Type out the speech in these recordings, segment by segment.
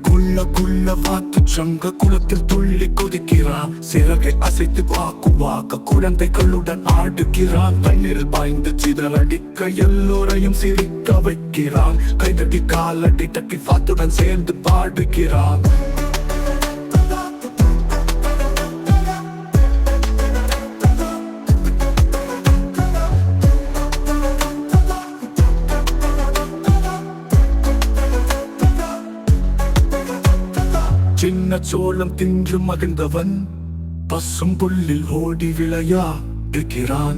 குள்ள குள்ள வாத்து சங்க குளத்தில் துள்ளி கொதிக்கிறா. சிறகை அசைத்து வாக்கு வாக்க குழந்தைகளுடன் ஆடுகிறான். தண்ணீரில் பாய்ந்து சிதறடிக்க எல்லோரையும் சிரிக்க வைக்கிறான். கைதட்டி காலடி தட்டி வாத்துடன் சேர்ந்து பாடுகிறான். சின்ன சோளம் தின்று மகிழ்ந்தவன் பசும் புல்லில் ஓடி விளையாடுகிறான்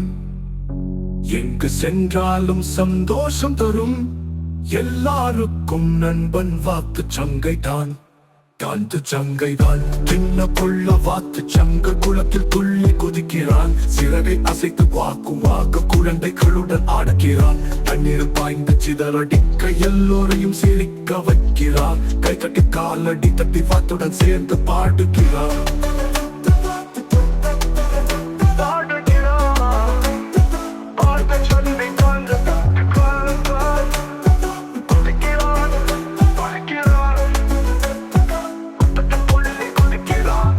எங்கு சென்றாலும் சந்தோஷம் தரும். எல்லாருக்கும் நண்பன் வாத்து சங்கைதான். காந்து சங்கைதான். சின்ன புள்ள வாத்து சங்க குளத்தில் துள்ளி கொதிக்கிறான். சிறகை அசைத்து வாக்குவாக குழந்தைகளுடன் ஆடுகிறான். தண்ணீர் பாய்ந்து சிதறடிக்க எல்லோரையும் சிரிக்க வைக்கிறார். கை தட்டி காலடி தட்டி வாத்துடன் சேர்ந்து பாடுகிறார்.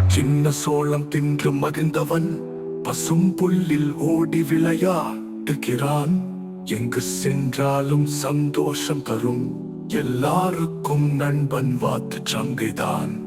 சின்ன சோளம் தின்று மகிழ்ந்தவன் பசும் புல்லில் ஓடி விளையாடுகிறான். எங்கு சென்றாலும் சந்தோஷம் தரும். எல்லாருக்கும் நண்பன் வாத்து சங்கைதான்.